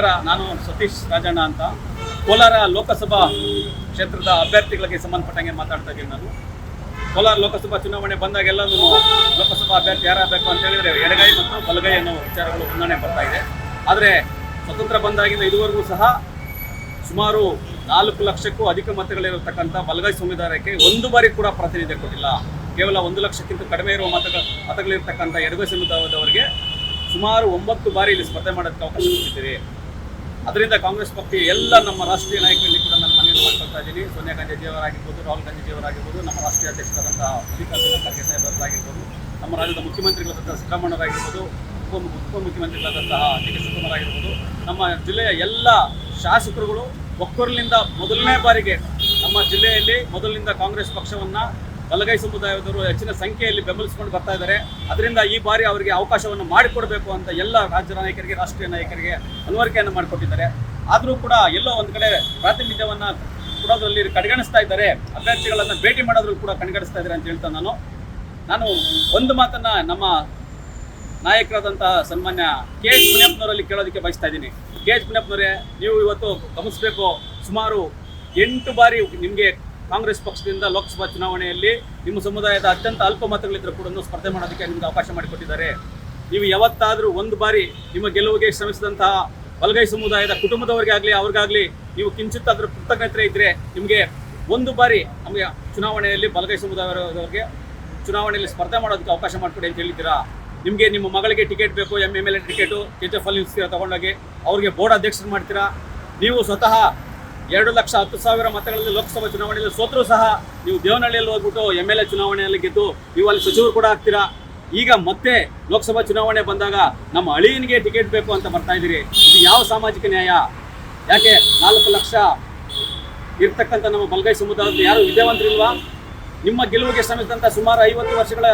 ನಮಸ್ಕಾರ, ನಾನು ಸತೀಶ್ ರಾಜಣ್ಣ ಅಂತ. ಕೋಲಾರ ಲೋಕಸಭಾ ಕ್ಷೇತ್ರದ ಅಭ್ಯರ್ಥಿಗಳಿಗೆ ಸಂಬಂಧಪಟ್ಟಂಗೆ ಮಾತಾಡ್ತಾ ಇದ್ದೀನಿ ನಾನು. ಕೋಲಾರ ಲೋಕಸಭಾ ಚುನಾವಣೆ ಬಂದಾಗೆಲ್ಲ ಲೋಕಸಭಾ ಅಭ್ಯರ್ಥಿ ಯಾರಾಗಬೇಕು ಅಂತ ಹೇಳಿದ್ರೆ ಎಡಗೈ ಮತ್ತು ಬಲಗೈ ಅನ್ನೋ ವಿಚಾರಗಳು ಮುನ್ನಡೆ ಬರ್ತಾ ಇದೆ. ಆದರೆ ಸ್ವತಂತ್ರ ಬಂದಾಗಿಂದ ಇದುವರೆಗೂ ಸಹ ಸುಮಾರು ನಾಲ್ಕು ಲಕ್ಷಕ್ಕೂ ಅಧಿಕ ಮತಗಳಿರತಕ್ಕಂಥ ಬಲಗೈ ಸಂವಿಧಾನಕ್ಕೆ ಒಂದು ಬಾರಿ ಕೂಡ ಪ್ರಾತಿನಿಧ್ಯ ಕೊಟ್ಟಿಲ್ಲ. ಕೇವಲ ಒಂದು ಲಕ್ಷಕ್ಕಿಂತ ಕಡಿಮೆ ಇರುವ ಮತಗಳ ಮತಗಳಿರ್ತಕ್ಕಂಥ ಎಡಗೈ ಸಮುದಾಯದವರಿಗೆ ಸುಮಾರು ಒಂಬತ್ತು ಬಾರಿ ಇಲ್ಲಿ ಸ್ಪರ್ಧೆ ಮಾಡೋದಕ್ಕೆ ಅವಕಾಶ ಕೊಟ್ಟಿದ್ದೀರಿ. ಅದರಿಂದ ಕಾಂಗ್ರೆಸ್ ಪಕ್ಷ ಎಲ್ಲ ನಮ್ಮ ರಾಷ್ಟ್ರೀಯ ನಾಯಕರಲ್ಲಿ ಕೂಡ ನಾನು ಮನವಿ ಮಾಡ್ಕೊಳ್ತಾ ಇದ್ದೀನಿ. ಸೋನಿಯಾ ಗಾಂಧಿ ಜಿಯವರಾಗಿರ್ಬೋದು ರಾಹುಲ್ ಗಾಂಧಿ ಜಿಯವರಾಗಿರ್ಬೋದು ನಮ್ಮ ರಾಷ್ಟ್ರೀಯ ಅಧ್ಯಕ್ಷರಾದಂತಹ ಮಲ್ಲಿಕಾರ್ಜುನ ಖರ್ಗೆ ನಮ್ಮ ರಾಜ್ಯದ ಮುಖ್ಯಮಂತ್ರಿಗಳಾದಂತಹ ಸಿದ್ದರಾಮಣ್ಣರಾಗಿರ್ಬೋದು ಉಪ ಉಪಮುಖ್ಯಮಂತ್ರಿಗಳಾದಂತಹ ಡಿ ಕೆ ಶಿವಕುಮಾರ್ ನಮ್ಮ ಜಿಲ್ಲೆಯ ಎಲ್ಲ ಶಾಸಕರುಗಳು ಒಕ್ಕೂರಿನಿಂದ ಮೊದಲನೇ ಬಾರಿಗೆ ನಮ್ಮ ಜಿಲ್ಲೆಯಲ್ಲಿ ಮೊದಲಿನಿಂದ ಕಾಂಗ್ರೆಸ್ ಪಕ್ಷವನ್ನು ಬಲಗೈ ಸಮುದಾಯದವರು ಹೆಚ್ಚಿನ ಸಂಖ್ಯೆಯಲ್ಲಿ ಬೆಂಬಲಿಸಿಕೊಂಡು ಬರ್ತಾ ಇದ್ದಾರೆ. ಅದರಿಂದ ಈ ಬಾರಿ ಅವರಿಗೆ ಅವಕಾಶವನ್ನು ಮಾಡಿಕೊಡಬೇಕು ಅಂತ ಎಲ್ಲ ರಾಜ್ಯ ನಾಯಕರಿಗೆ, ರಾಷ್ಟ್ರೀಯ ನಾಯಕರಿಗೆ ಮನವರಿಕೆಯನ್ನು ಮಾಡಿಕೊಟ್ಟಿದ್ದಾರೆ. ಆದರೂ ಕೂಡ ಎಲ್ಲೋ ಒಂದು ಕಡೆ ಪ್ರಾತಿನಿಧ್ಯವನ್ನು ಕೊಡೋದ್ರಲ್ಲಿ ಕಡೆಗಣಿಸ್ತಾ ಇದ್ದಾರೆ. ಅಭ್ಯರ್ಥಿಗಳನ್ನು ಭೇಟಿ ಮಾಡೋದ್ರೂ ಕೂಡ ಕಡೆಗಣಿಸ್ತಾ ಇದ್ದಾರೆ ಅಂತ ಹೇಳ್ತಾ ನಾನು. ನಾನು ಒಂದು ಮಾತನ್ನು ನಮ್ಮ ನಾಯಕರಾದಂತಹ ಸನ್ಮಾನ್ಯ ಕೆ ಎಚ್ ಮುನಿಯಪ್ಪನವರಲ್ಲಿ ಕೇಳೋದಕ್ಕೆ ಬಯಸ್ತಾ ಇದ್ದೀನಿ. ಕೆ ಎಚ್ ಮುನಿಯಪ್ಪನವರೇ, ನೀವು ಇವತ್ತು ಗಮನಿಸಬೇಕು, ಸುಮಾರು ಎಂಟು ಬಾರಿ ನಿಮಗೆ ಕಾಂಗ್ರೆಸ್ ಪಕ್ಷದಿಂದ ಲೋಕಸಭಾ ಚುನಾವಣೆಯಲ್ಲಿ ನಿಮ್ಮ ಸಮುದಾಯದ ಅತ್ಯಂತ ಅಲ್ಪ ಮತಗಳಿದ್ದರೂ ಕೂಡ ಸ್ಪರ್ಧೆ ಮಾಡೋದಕ್ಕೆ ನಿಮಗೆ ಅವಕಾಶ ಮಾಡಿಕೊಟ್ಟಿದ್ದಾರೆ. ನೀವು ಯಾವತ್ತಾದರೂ ಒಂದು ಬಾರಿ ನಿಮ್ಮ ಗೆಲುವಿಗೆ ಶ್ರಮಿಸಿದಂತಹ ಬಲಗೈ ಸಮುದಾಯದ ಕುಟುಂಬದವರಿಗೆ ಆಗಲಿ, ಅವ್ರಿಗಾಗಲಿ ನೀವು ಕಿಂಚಿತ್ ಅದರ ಕೃತಜ್ಞತೆ ಇದ್ದರೆ ನಿಮಗೆ ಒಂದು ಬಾರಿ ನಮಗೆ ಚುನಾವಣೆಯಲ್ಲಿ ಬಲಗೈ ಸಮುದಾಯದವರಿಗೆ ಚುನಾವಣೆಯಲ್ಲಿ ಸ್ಪರ್ಧೆ ಮಾಡೋದಕ್ಕೆ ಅವಕಾಶ ಮಾಡಿಕೊಡಿ ಅಂತ ಹೇಳಿದ್ದೀರಾ? ನಿಮಗೆ ನಿಮ್ಮ ಮಗಳಿಗೆ ಟಿಕೆಟ್ ಬೇಕು M M L A ticket K G F ಅಲ್ಲಿ ತಗೊಂಡೋಗಿ? ಅವ್ರಿಗೆ ಬೋರ್ಡ್ ಅಧ್ಯಕ್ಷರು ಮಾಡ್ತೀರಾ? ನೀವು ಸ್ವತಃ ಎರಡು ಲಕ್ಷ ಹತ್ತು ಸಾವಿರ ಮತಗಳಲ್ಲಿ ಲೋಕಸಭಾ ಚುನಾವಣೆಯಲ್ಲಿ ಸೋತರೂ ಸಹ ನೀವು ದೇವನಹಳ್ಳಿಯಲ್ಲಿ ಹೋಗ್ಬಿಟ್ಟು ಎಂ ಎಲ್ ಎ ಚುನಾವಣೆಯಲ್ಲಿ ಗೆದ್ದು ನೀವು ಅಲ್ಲಿ ಸಚಿವರು ಕೂಡ ಆಗ್ತೀರಾ? ಈಗ ಮತ್ತೆ ಲೋಕಸಭಾ ಚುನಾವಣೆ ಬಂದಾಗ ನಮ್ಮ ಅಳಿಯನಿಗೆ ಟಿಕೆಟ್ ಬೇಕು ಅಂತ ಬರ್ತಾ ಇದ್ದೀರಿ. ಇದು ಯಾವ ಸಾಮಾಜಿಕ ನ್ಯಾಯ? ಯಾಕೆ ನಾಲ್ಕು ಲಕ್ಷ ಇರ್ತಕ್ಕಂಥ ನಮ್ಮ ಬಲಗೈ ಸಮುದಾಯದಲ್ಲಿ ಯಾರು ವಿದ್ಯಾವಂತರಿಲ್ವಾ? ನಿಮ್ಮ ಗೆಲುವಿಗೆ ಶ್ರಮಿಸಿದಂಥ ಸುಮಾರು ಐವತ್ತು ವರ್ಷಗಳ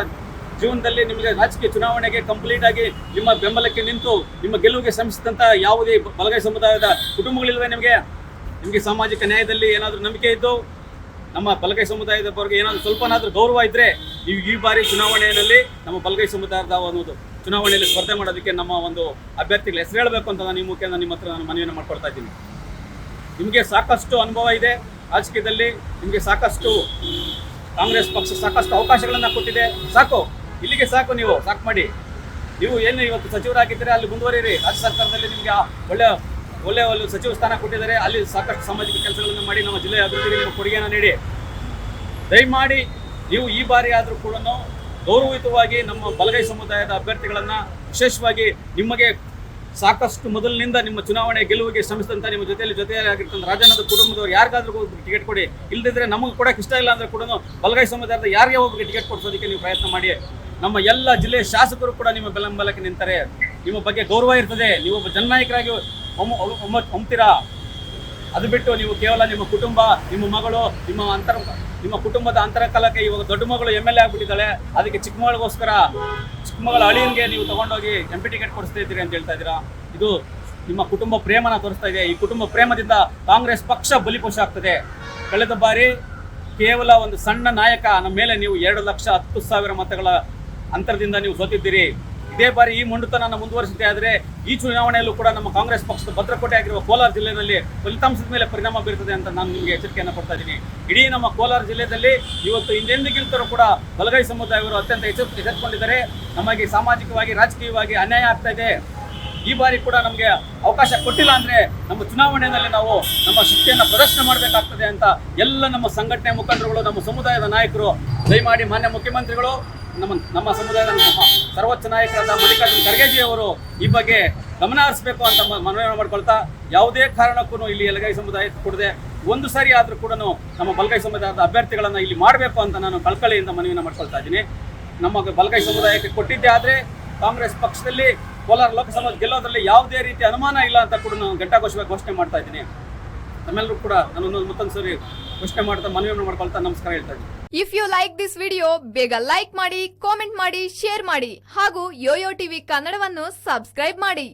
ಜೀವನದಲ್ಲಿ ನಿಮಗೆ ರಾಜಕೀಯ ಚುನಾವಣೆಗೆ ಕಂಪ್ಲೀಟ್ ಆಗಿ ನಿಮ್ಮ ಬೆಂಬಲಕ್ಕೆ ನಿಂತು ನಿಮ್ಮ ಗೆಲುವಿಗೆ ಶ್ರಮಿಸಿದಂಥ ಯಾವುದೇ ಬಲಗೈ ಸಮುದಾಯದ ಕುಟುಂಬಗಳಿಲ್ವೇ ನಿಮಗೆ? ನಿಮಗೆ ಸಾಮಾಜಿಕ ನ್ಯಾಯದಲ್ಲಿ ಏನಾದರೂ ನಂಬಿಕೆ ಇದ್ದು, ನಮ್ಮ ಬಲಗೈ ಸಮುದಾಯದವರಿಗೆ ಏನಾದರೂ ಸ್ವಲ್ಪನಾದರೂ ಗೌರವ ಇದ್ದರೆ ನೀವು ಈ ಬಾರಿ ಚುನಾವಣೆಯಲ್ಲಿ ನಮ್ಮ ಬಲಗೈ ಸಮುದಾಯದ ಒಂದು ಚುನಾವಣೆಯಲ್ಲಿ ಸ್ಪರ್ಧೆ ಮಾಡೋದಕ್ಕೆ ನಮ್ಮ ಒಂದು ಅಭ್ಯರ್ಥಿಗಳ ಹೆಸರು ಹೇಳಬೇಕು ಅಂತ ನಾನು ಈ ಮುಖ್ಯ ನಿಮ್ಮ ಹತ್ರ ನಾನು ಮನವಿಯನ್ನು ಮಾಡ್ಕೊಳ್ತಾ ಇದ್ದೀನಿ. ನಿಮಗೆ ಸಾಕಷ್ಟು ಅನುಭವ ಇದೆ. ರಾಜಕೀಯದಲ್ಲಿ ನಿಮಗೆ ಸಾಕಷ್ಟು ಕಾಂಗ್ರೆಸ್ ಪಕ್ಷ ಸಾಕಷ್ಟು ಅವಕಾಶಗಳನ್ನು ಕೊಟ್ಟಿದೆ. ಸಾಕು. ಇಲ್ಲಿಗೆ ಸಾಕು ನೀವು. ಸಾಕು ಮಾಡಿ. ನೀವು ಏನು ಇವತ್ತು ಸಚಿವರಾಗಿದ್ದರೆ, ಅಲ್ಲಿ ಮುಂದುವರಿಯಿರಿ. ರಾಜ್ಯ ಸರ್ಕಾರದಲ್ಲಿ ನಿಮಗೆ ಒಳ್ಳೆಯ ಒಳ್ಳೆ ಒಳ್ಳೆಯ ಒಂದು ಸಚಿವ ಸ್ಥಾನ ಕೊಟ್ಟಿದ್ದಾರೆ. ಅಲ್ಲಿ ಸಾಕಷ್ಟು ಸಾಮಾಜಿಕ ಕೆಲಸಗಳನ್ನು ಮಾಡಿ ನಮ್ಮ ಜಿಲ್ಲೆಯ ಅಭಿವೃದ್ಧಿಗೆ ನಿಮ್ಮ ಕೊಡುಗೆಯನ್ನು ನೀಡಿ. ದಯಮಾಡಿ ನೀವು ಈ ಬಾರಿ ಆದರೂ ಕೂಡ ಗೌರವಯುತವಾಗಿ ನಮ್ಮ ಬಲಗೈ ಸಮುದಾಯದ ಅಭ್ಯರ್ಥಿಗಳನ್ನು ವಿಶೇಷವಾಗಿ ನಿಮಗೆ ಸಾಕಷ್ಟು ಮೊದಲಿನಿಂದ ನಿಮ್ಮ ಚುನಾವಣೆ ಗೆಲುವಿಗೆ ಶ್ರಮಿಸಿದಂಥ ನಿಮ್ಮ ಜೊತೆಯಲ್ಲಿ ಜೊತೆಯಾಗಿರ್ತಂಥ ರಾಜಣ್ಣದ ಕುಟುಂಬದವರು ಯಾರಿಗಾದ್ರೂ ಟಿಕೆಟ್ ಕೊಡಿ. ಇಲ್ಲದಿದ್ದರೆ ನಮಗೆ ಕೂಡ ಇಷ್ಟ ಇಲ್ಲ ಅಂದ್ರೆ ಕೂಡ ಬಲಗೈ ಸಮುದಾಯದ ಯಾರಿಗೆ ಒಬ್ಬರಿಗೆ ಟಿಕೆಟ್ ಕೊಡಿಸೋದಕ್ಕೆ ನೀವು ಪ್ರಯತ್ನ ಮಾಡಿ. ನಮ್ಮ ಎಲ್ಲ ಜಿಲ್ಲೆಯ ಶಾಸಕರು ಕೂಡ ನಿಮ್ಮ ಬೆಂಬಲಕ್ಕೆ ನಿಂತಾರೆ. ನಿಮ್ಮ ಬಗ್ಗೆ ಗೌರವ ಇರ್ತದೆ. ನೀವು ಒಬ್ಬ ಜನನಾಯಕರಾಗಿ ಒಮ್ತೀರಾ? ಅದು ಬಿಟ್ಟು ನೀವು ಕೇವಲ ನಿಮ್ಮ ಕುಟುಂಬ, ನಿಮ್ಮ ಮಗಳು, ನಿಮ್ಮ ಅಂತರ, ನಿಮ್ಮ ಕುಟುಂಬದ ಅಂತರಕಾಲಕ್ಕೆ ಇವಾಗ ದೊಡ್ಡ ಮಗಳು ಎಂ ಎಲ್ ಎ ಆಗ್ಬಿಟ್ಟಿದ್ದಾಳೆ. ಅದಕ್ಕೆ ಚಿಕ್ಕ ಮಗಳಿಗೋಸ್ಕರ ಚಿಕ್ಕ ಮಗಳ ಅಳಿಯನ್ಗೆ ನೀವು ತಗೊಂಡೋಗಿ ಎಂ ಪಿ ಟಿಕೆಟ್ ಕೊಡಿಸ್ತಾ ಇದ್ದೀರಿ ಅಂತ ಹೇಳ್ತಾ ಇದ್ದೀರಾ? ಇದು ನಿಮ್ಮ ಕುಟುಂಬ ಪ್ರೇಮನ ತೋರಿಸ್ತಾ ಇದೆ. ಈ ಕುಟುಂಬ ಪ್ರೇಮದಿಂದ ಕಾಂಗ್ರೆಸ್ ಪಕ್ಷ ಬಲಿಪೋಷ ಆಗ್ತದೆ. ಕಳೆದ ಬಾರಿ ಕೇವಲ ಒಂದು ಸಣ್ಣ ನಾಯಕ, ನಮ್ಮ ಮೇಲೆ ನೀವು ಎರಡು ಲಕ್ಷ ಹತ್ತು ಸಾವಿರ ಮತಗಳ ಅಂತರದಿಂದ ನೀವು ಸೋತಿದ್ದೀರಿ. ಇದೇ ಬಾರಿ ಈ ಮೊಂಡುತನ ಮುಂದುವರಿಸುತ್ತೆ ಆದರೆ ಈ ಚುನಾವಣೆಯಲ್ಲೂ ಕೂಡ ನಮ್ಮ ಕಾಂಗ್ರೆಸ್ ಪಕ್ಷದ ಭದ್ರಕೋಟೆ ಆಗಿರುವ ಕೋಲಾರ ಜಿಲ್ಲೆಯಲ್ಲಿ ಫಲಿತಾಂಶದ ಮೇಲೆ ಪರಿಣಾಮ ಬೀರುತ್ತದೆ ಅಂತ ನಾನು ನಿಮಗೆ ಎಚ್ಚರಿಕೆಯನ್ನು ಕೊಡ್ತಾ ಇದ್ದೀನಿ. ಇಡೀ ನಮ್ಮ ಕೋಲಾರ ಜಿಲ್ಲೆಯಲ್ಲಿ ಇವತ್ತು ಹಿಂದೆಂದಿಗಿಂತರೂ ಕೂಡ ಬಲಗೈ ಸಮುದಾಯವರು ಅತ್ಯಂತ ಎಚ್ಚರ ನಮಗೆ ಸಾಮಾಜಿಕವಾಗಿ, ರಾಜಕೀಯವಾಗಿ ಅನ್ಯಾಯ ಆಗ್ತಾ ಇದೆ. ಈ ಬಾರಿ ಕೂಡ ನಮಗೆ ಅವಕಾಶ ಕೊಟ್ಟಿಲ್ಲ ಅಂದರೆ ನಮ್ಮ ಚುನಾವಣೆಯಲ್ಲಿ ನಾವು ನಮ್ಮ ಶಕ್ತಿಯನ್ನು ಪ್ರದರ್ಶನ ಮಾಡಬೇಕಾಗ್ತದೆ ಅಂತ ಎಲ್ಲ ನಮ್ಮ ಸಂಘಟನೆ ಮುಖಂಡರುಗಳು, ನಮ್ಮ ಸಮುದಾಯದ ನಾಯಕರು ದಯಮಾಡಿ ಮಾನ್ಯ ಮುಖ್ಯಮಂತ್ರಿಗಳು ನಮ್ಮ ನಮ್ಮ ಸಮುದಾಯದ ಸರ್ವೋಚ್ಚ ನಾಯಕರಾದ ಮಲ್ಲಿಕಾರ್ಜುನ ಖರ್ಗೆಜಿ ಅವರು ಈ ಬಗ್ಗೆ ಗಮನ ಹರಿಸಬೇಕು ಅಂತ ಮನವಿ ಮಾಡ್ಕೊಳ್ತಾ ಯಾವುದೇ ಕಾರಣಕ್ಕೂ ಇಲ್ಲಿ ಎಲಗೈ ಸಮುದಾಯ ಕೊಡದೆ ಒಂದು ಸಾರಿ ಆದರೂ ಕೂಡ ನಮ್ಮ ಬಲಗೈ ಸಮುದಾಯದ ಅಭ್ಯರ್ಥಿಗಳನ್ನು ಇಲ್ಲಿ ಮಾಡಬೇಕು ಅಂತ ನಾನು ಕಳ್ಕಳಿಯಿಂದ ಮನವಿನ ಮಾಡ್ಕೊಳ್ತಾ ಇದ್ದೀನಿ. ನಮ್ಮ ಬಲಗೈ ಸಮುದಾಯಕ್ಕೆ ಕೊಟ್ಟಿದ್ದೆ ಆದರೆ ಕಾಂಗ್ರೆಸ್ ಪಕ್ಷದಲ್ಲಿ ಕೋಲಾರ ಲೋಕಸಭಾ ಗೆಲ್ಲೋದ್ರಲ್ಲಿ ಯಾವುದೇ ರೀತಿ ಅನುಮಾನ ಇಲ್ಲ ಅಂತ ಕೂಡ ನಾನು ಘಂಟಾಘೋಷವಾಗಿ ಘೋಷಣೆ ಮಾಡ್ತಾ ಇದ್ದೀನಿ. ನಮ್ಮೆಲ್ಲರೂ ಕೂಡ ನಾನು ಮತ್ತೊಂದು ಸರಿ ಘೋಷಣೆ ಮಾಡ್ತಾ ಮನವಿ ಮಾಡ್ಕೊಳ್ತಾ ನಮಸ್ಕಾರ ಹೇಳ್ತಾ ಇದ್ದೀನಿ. If you like this video ಬೇಗ ಲೈಕ್ ಮಾಡಿ ಕಾಮೆಂಟ್ ಮಾಡಿ ಶೇರ್ ಮಾಡಿ ಹಾಗೂ ಯೋಯೋ ಟಿವಿ ಕನ್ನಡವನ್ನು ಸಬ್ಸ್ಕ್ರೈಬ್ ಮಾಡಿ.